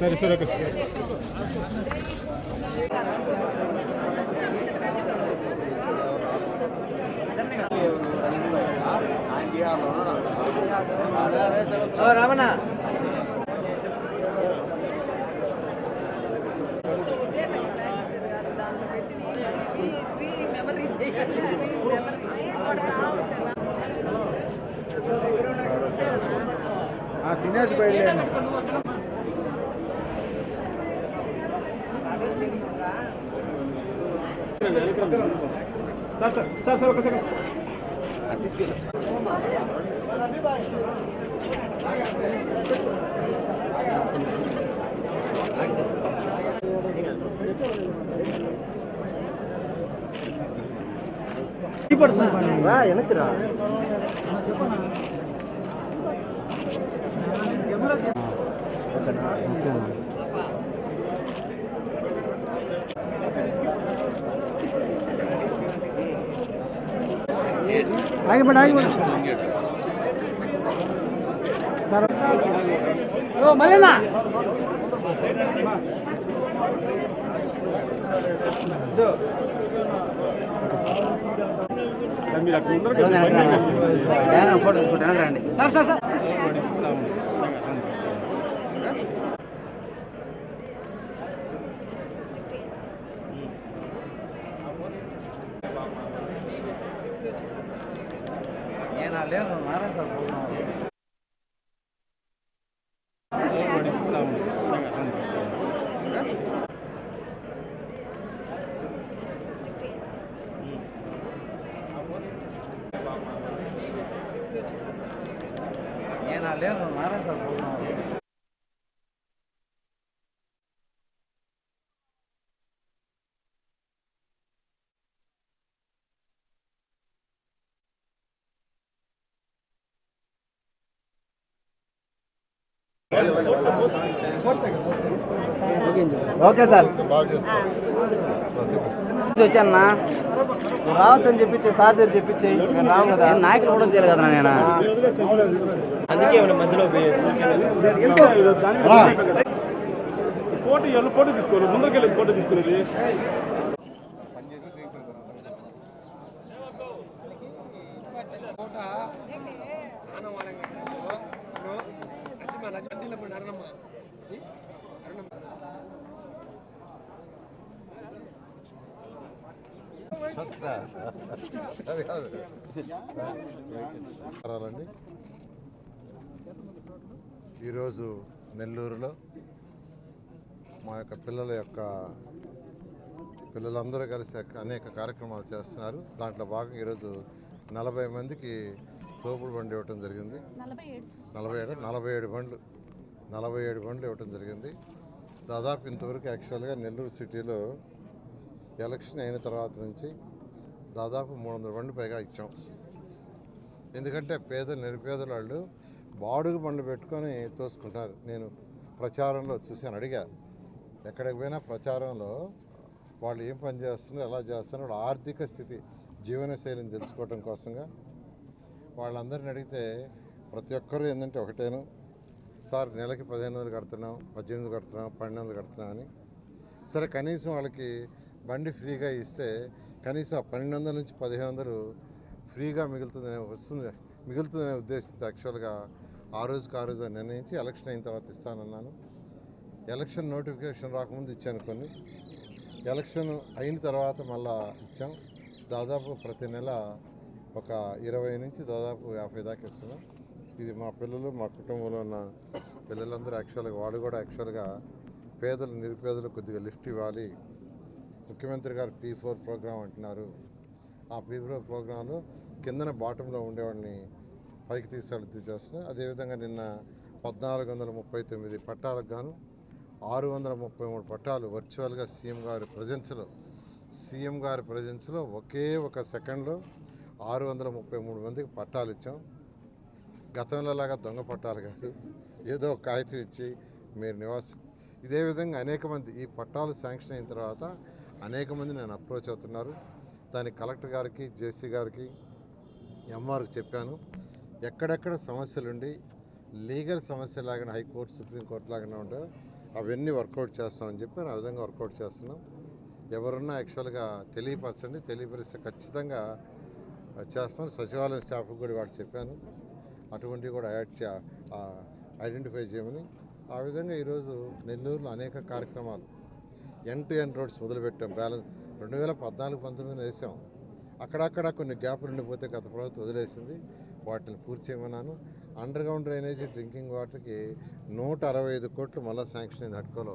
సరే సరే ఓకే రామన్న దాంట్లో పెట్టి రీ మెమరీ చేయాలి మెమరీ తినేసి బయలుదేరి సార్ సార్ సార్ సార్ ఒక సెకండ్ రా వెనక్కి రా ఆగిపడి ఆగిపడి. మళ్ళీనా మీరు అక్కడ ఉన్నారు కదా ఫోటో తీసుకుంటాను రండి సార్ సార్ సార్. ஏனாலே மகாராஷ்டிரா போகணும். Okay sir. వచ్చానా రావద్దని చెప్పించే సార్ దగ్గర చెప్పించే నేను రావు కదా. నాయకులు కూడా తెలియదు కదా నేను. అందుకే మధ్యలో ఫోటో ఇవ్వాలి ఫోటో తీసుకోరు. ముందరికి వెళ్ళి ఫోటో తీసుకునేది నమస్కారాలండి ఈరోజు నెల్లూరులో మా యొక్క పిల్లల యొక్క పిల్లలందరూ కలిసి అనేక కార్యక్రమాలు చేస్తున్నారు. దాంట్లో భాగంగా ఈరోజు నలభై మందికి తోపుడు బండి ఇవ్వటం జరిగింది. నలభై ఏడు నలభై ఏడు బండ్లు నలభై ఏడు బండ్లు ఇవ్వటం జరిగింది. దాదాపు ఇంతవరకు యాక్చువల్గా నెల్లూరు సిటీలో ఎలక్షన్ అయిన తర్వాత నుంచి దాదాపు మూడు వందల బండ్లు పైగా ఇచ్చాం. ఎందుకంటే పేదలు నిరుపేదల వాళ్ళు బాడుగు బండ్లు పెట్టుకొని తోసుకుంటారు. నేను ప్రచారంలో చూశాను అడిగా ఎక్కడికి పోయినా ప్రచారంలో వాళ్ళు ఏం పని చేస్తున్నారు ఎలా చేస్తున్నారు వాళ్ళ ఆర్థిక స్థితి జీవనశైలిని తెలుసుకోవడం కోసంగా వాళ్ళందరిని అడిగితే ప్రతి ఒక్కరూ ఏంటంటే ఒకటేను సార్ నెలకి పదిహేను వందలు కడుతున్నాం పద్దెనిమిది కడుతున్నాం పన్నెండు వందలు కడుతున్నాం అని. సరే కనీసం వాళ్ళకి బండి ఫ్రీగా ఇస్తే కనీసం పన్నెండు వందల నుంచి పదిహేను వందలు ఫ్రీగా మిగులుతుందనే వస్తుంది మిగులుతుందనే ఉద్దేశంతో యాక్చువల్గా ఆ రోజుకి ఆ రోజు నిర్ణయించి ఎలక్షన్ అయిన తర్వాత ఇస్తానన్నాను. ఎలక్షన్ నోటిఫికేషన్ రాకముందు ఇచ్చాను కొన్ని. ఎలక్షన్ అయిన తర్వాత మళ్ళా ఇచ్చాం. దాదాపు ప్రతి నెల ఒక ఇరవై నుంచి దాదాపు యాభై దాకా ఇస్తున్నాం. ఇది మా పిల్లలు మా కుటుంబంలో ఉన్న పిల్లలందరూ యాక్చువల్గా వాడు కూడా యాక్చువల్గా పేదలు నిరుపేదలు కొద్దిగా లిఫ్ట్ ఇవ్వాలి. ముఖ్యమంత్రి గారు పీ ఫోర్ ప్రోగ్రాం అంటున్నారు. ఆ పీ ఫోర్ ప్రోగ్రాంలో కిందన బాటంలో ఉండేవాడిని పైకి తీసుకెళ్ళి చేస్తున్నాం అదేవిధంగా నిన్న పద్నాలుగు వందల ముప్పై తొమ్మిది పట్టాలకు గాను ఆరు వందల ముప్పై మూడు పట్టాలు వర్చువల్గా సీఎం గారి ప్రజెన్స్లో సీఎం గారి ప్రజెన్స్లో ఒకే ఒక సెకండ్లో ఆరు వందల ముప్పై మూడు మందికి పట్టాలు ఇచ్చాం. గతంలోలాగా దొంగ పట్టాలు కాదు ఏదో ఒక కాగితం ఇచ్చి మీరు నివాసం ఇదే విధంగా అనేక మంది ఈ పట్టాలు శాంక్షన్ అయిన తర్వాత అనేక మంది నేను అప్రోచ్ అవుతున్నారు. దానికి కలెక్టర్ గారికి జేసీ గారికి ఎంఆర్కి చెప్పాను. ఎక్కడెక్కడ సమస్యలుండి లీగల్ సమస్య లాగానే హైకోర్టు సుప్రీంకోర్టు లాగానే ఉంటాయో అవన్నీ వర్కౌట్ చేస్తామని చెప్పి ఆ విధంగా వర్కౌట్ చేస్తున్నాం. ఎవరున్నా యాక్చువల్గా తెలియపరచండి. తెలియపరిస్తే ఖచ్చితంగా చేస్తాం. సచివాలయం స్టాఫ్కి కూడా వాడు చెప్పాను. అటువంటివి కూడా యాడ్ ఐడెంటిఫై చేయమని. ఆ విధంగా ఈరోజు నెల్లూరులో అనేక కార్యక్రమాలు ఎన్ టు ఎన్ రోడ్స్ మొదలుపెట్టాం. బ్యాలెన్స్ రెండు వేల పద్నాలుగు పంతొమ్మిది వేసాం. అక్కడక్కడ కొన్ని గ్యాప్లు ఉండిపోతే గత ప్రభుత్వం వదిలేసింది. వాటిని పూర్తి చేయమన్నాను. అండర్ గ్రౌండ్ డ్రైనేజీ డ్రింకింగ్ వాటర్కి నూట అరవై ఐదు కోట్లు మళ్ళీ శాంక్షన్ అయింది హట్కోలో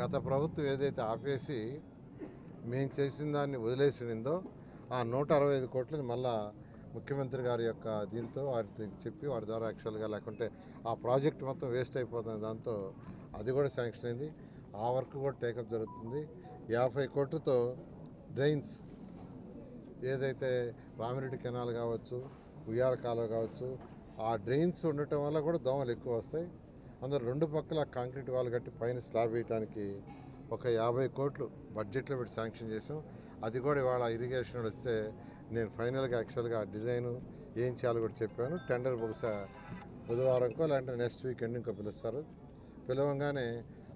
గత ప్రభుత్వం ఏదైతే ఆపేసి మేము చేసిన దాన్ని వదిలేసిందో ఆ నూట అరవై ఐదు కోట్లని మళ్ళా ముఖ్యమంత్రి గారి యొక్క దీంతో వారికి చెప్పి వారి ద్వారా యాక్చువల్గా లేకుంటే ఆ ప్రాజెక్ట్ మొత్తం వేస్ట్ అయిపోతుంది. దాంతో అది కూడా శాంక్షన్ అయింది. ఆ వర్క్ కూడా టేకప్ జరుగుతుంది. యాభై కోట్లతో డ్రైన్స్ ఏదైతే రామిరెడ్డి కెనాల్ కావచ్చు ఉయ్యాల కాలువ కావచ్చు ఆ డ్రైన్స్ ఉండటం వల్ల కూడా దోమలు ఎక్కువ వస్తాయి. అందులో రెండు పక్కల కాంక్రీట్ వాళ్ళు కట్టి పైన స్లాబ్ వేయడానికి ఒక యాభై కోట్లు బడ్జెట్లో పెట్టి శాంక్షన్ చేసాం అది కూడా ఇవాళ ఇరిగేషన్ వస్తే నేను ఫైనల్గా యాక్చువల్గా డిజైన్ ఏం చేయాలో కూడా చెప్పాను. టెండర్ బహుశా బుధవారంకో లేదంటే నెక్స్ట్ వీకెండ్ ఇంకో పిలుస్తారు. పిలవంగానే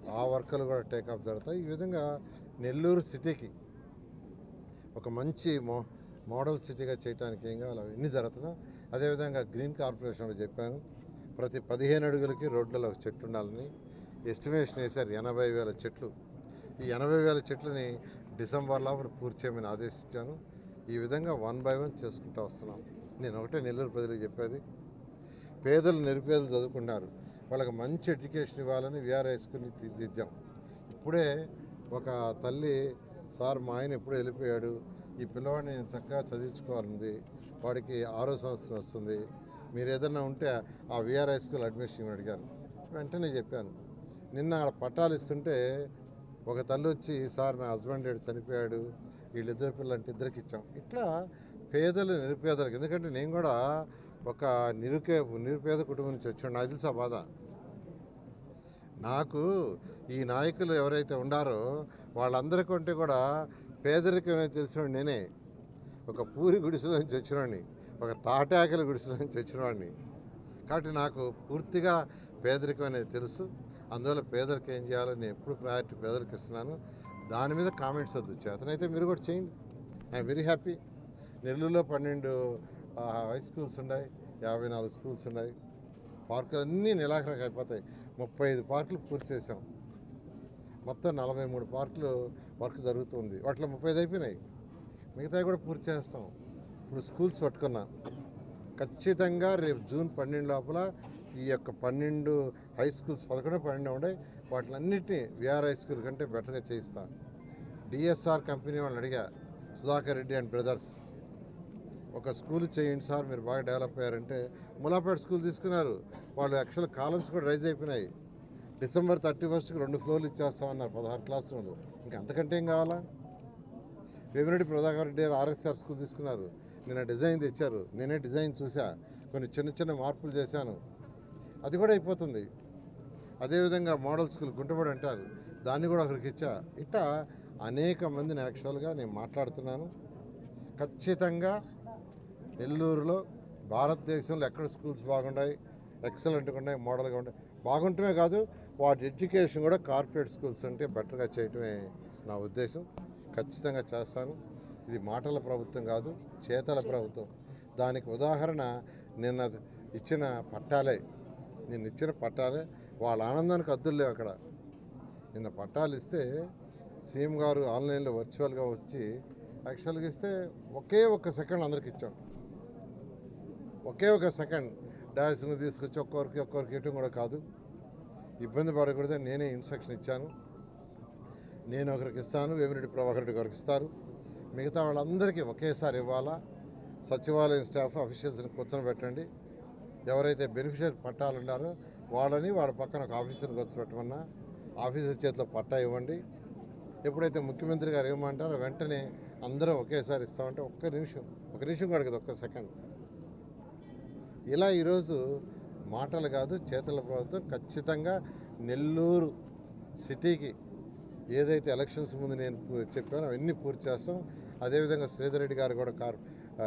ఆ వర్కులు కూడా టేకప్ జరుగుతాయి. ఈ విధంగా నెల్లూరు సిటీకి ఒక మంచి మో మోడల్ సిటీగా చేయడానికి ఏం కావాలి? అవన్నీ జరుగుతున్నా అదేవిధంగా గ్రీన్ కార్పొరేషన్లో చెప్పాను. ప్రతి పదిహేను అడుగులకి రోడ్లలో ఒక చెట్టు ఉండాలని ఎస్టిమేషన్ వేశారు ఎనభై వేల చెట్లు. ఈ ఎనభై వేల చెట్లని డిసెంబర్ లోపల పూర్తి చేయమని ఆదేశించాను. ఈ విధంగా వన్ బై వన్ చేసుకుంటూ వస్తున్నాం. నేను ఒకటే నెల్లూరు ప్రజలకు చెప్పేది. పేదలు నిరుపేదలు చదువుకున్నారు వాళ్ళకి మంచి ఎడ్యుకేషన్ ఇవ్వాలని విఆర్ హై స్కూల్ని తీర్చిదిద్దాం. ఇప్పుడే ఒక తల్లి సార్ మా ఆయన ఎప్పుడు వెళ్ళిపోయాడు. ఈ పిల్లవాడిని నేను చక్కగా చదివించుకోవాలంది వాడికి ఆరో సంవత్సరం వస్తుంది. మీరు ఏదన్నా ఉంటే ఆ విఆర్ఐ స్కూల్ అడ్మిషన్ అడిగాను అడిగారు. వెంటనే చెప్పాను. నిన్న ఆడ పట్టాలు ఇస్తుంటే ఒక తల్లి వచ్చి సార్ నా హస్బెండ్ ఏడు చనిపోయాడు. వీళ్ళిద్దరు పిల్లలంటే ఇద్దరికి ఇచ్చాం. ఇట్లా పేదలు నిరుపేదలకు ఎందుకంటే నేను కూడా ఒక నిరుపే నిరుపేద కుటుంబం నుంచి వచ్చాడు. నాకు తెలుసా బాధ. నాకు ఈ నాయకులు ఎవరైతే ఉండారో వాళ్ళందరికంటే కూడా పేదరికమే తెలిసిన నేనే. ఒక పూరి గుడిసెలో నుంచి వచ్చినవాడిని ఒక తాటాకల గుడిసెలో నుంచి వచ్చినవాడిని కాబట్టి నాకు పూర్తిగా పేదరికం అనేది తెలుసు. అందువల్ల పేదరికం ఏం చేయాలో నేను ఎప్పుడు ప్రయారిటీ పేదరికి ఇస్తున్నాను. దాని మీద కామెంట్స్ వద్దు. చేతనైతే మీరు కూడా చేయండి. ఐఎమ్ వెరీ హ్యాపీ నెల్లూరులో పన్నెండు హై స్కూల్స్ ఉన్నాయి యాభై నాలుగు స్కూల్స్ ఉన్నాయి. పార్కులు అన్నీ నిలాఖరకు అయిపోతాయి. ముప్పై ఐదు పార్కులు పూర్తి చేసాం మొత్తం నలభై మూడు పార్కులు వర్క్ జరుగుతుంది. వాటిలో ముప్పై ఐదు అయిపోయినాయి. మిగతావి కూడా పూర్తి చేస్తాం. ఇప్పుడు స్కూల్స్ పట్టుకున్నా. ఖచ్చితంగా రేపు జూన్ పన్నెండు లోపల ఈ యొక్క పన్నెండు హై స్కూల్స్ పదకొండు పన్నెండు ఉన్నాయి. వాటిలన్నింటినీ విఆర్ హై స్కూల్ కంటే బెటర్గా చేయిస్తాను డిఎస్ఆర్ కంపెనీ వాళ్ళని అడిగా సుధాకర్ రెడ్డి అండ్ బ్రదర్స్ ఒక స్కూల్ చేయండి సార్ మీరు బాగా డెవలప్ అయ్యారంటే ములాపేట స్కూల్ తీసుకున్నారు. వాళ్ళు యాక్చువల్ కాలమ్స్ కూడా రైజ్ అయిపోయినాయి. డిసెంబర్ థర్టీ ఫస్ట్కి రెండు ఫ్లోర్లు ఇచ్చేస్తామన్నారు పదహారు క్లాస్ రూమ్లు. ఇంకా అంతకంటే ఏం కావాలా? వేమిరెడ్డి ప్రభాకర్ రెడ్డి గారు ఆర్ఎస్ఆర్ స్కూల్ తీసుకున్నారు. నిన్న డిజైన్ తెచ్చారు. నేనే డిజైన్ చూసా. కొన్ని చిన్న చిన్న మార్పులు చేశాను. అది కూడా అయిపోతుంది. అదేవిధంగా మోడల్ స్కూల్ గుంటబడి అంటారు. దాన్ని కూడా ఒకరికి ఇచ్చా. ఇట్లా అనేక మందిని యాక్చువల్గా నేను మాట్లాడుతున్నాను. ఖచ్చితంగా నెల్లూరులో భారతదేశంలో ఎక్కడ స్కూల్స్ బాగున్నాయి ఎక్సలెంట్గా ఉన్నాయి మోడల్గా ఉన్నాయి బాగుంటమే కాదు వాటి ఎడ్యుకేషన్ కూడా కార్పొరేట్ స్కూల్స్ అంటే బెటర్గా చేయటమే నా ఉద్దేశం. ఖచ్చితంగా చేస్తాను. ఇది మాటల ప్రభుత్వం కాదు చేతల ప్రభుత్వం. దానికి ఉదాహరణ నిన్న ఇచ్చిన పట్టాలే నిన్న ఇచ్చిన పట్టాలే వాళ్ళ ఆనందానికి అద్దులు లేవు అక్కడ. నిన్న పట్టాలు ఇస్తే సీఎం గారు ఆన్లైన్లో వర్చువల్గా వచ్చి యాక్చువల్గా ఇస్తే ఒకే ఒక్క సెకండ్ అందరికి ఇచ్చాం. ఒకే ఒక సెకండ్. డాన్స్ని తీసుకొచ్చి ఒక్కొక్కరికి ఒక్కొక్కరికి ఇవ్వటం కూడా కాదు. ఇబ్బంది పడకూడదని నేనే ఇన్స్ట్రక్షన్ ఇచ్చాను. నేను ఒకరికి ఇస్తాను వేమిరెడ్డి ప్రభాకర్ రెడ్డి ఒకరికి ఇస్తారు. మిగతా వాళ్ళందరికీ ఒకేసారి ఇవ్వాలా? సచివాలయం స్టాఫ్ అఫీషియల్స్ని కూర్చొని ఎవరైతే బెనిఫిషియర్ పట్టాలు ఉన్నారో వాళ్ళని వాళ్ళ పక్కన ఒక ఆఫీసర్ని కూర్చోబెట్టమన్నా ఆఫీసర్ చేతిలో పట్టా ఇవ్వండి. ఎప్పుడైతే ముఖ్యమంత్రి గారు ఇవ్వమంటారో వెంటనే అందరం ఒకేసారి ఇస్తామంటే ఒక్క నిమిషం ఒక నిమిషం కూడా కదా ఒక్క సెకండ్. ఇలా ఈరోజు మాటలు కాదు చేతల ప్రభుత్వం ఖచ్చితంగా నెల్లూరు సిటీకి ఏదైతే ఎలక్షన్స్ ముందు నేను చెప్పానో అవన్నీ పూర్తి చేస్తాం. అదేవిధంగా శ్రీధర్ రెడ్డి గారు కూడా కారు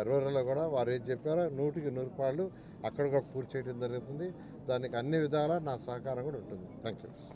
రూరల్లో కూడా వారు ఏం చెప్పారో నూటికి నూరు పాళ్ళు అక్కడ కూడా పూర్తి చేయడం జరుగుతుంది. దానికి అన్ని విధాలా నా సహకారం కూడా ఉంటుంది. Thank you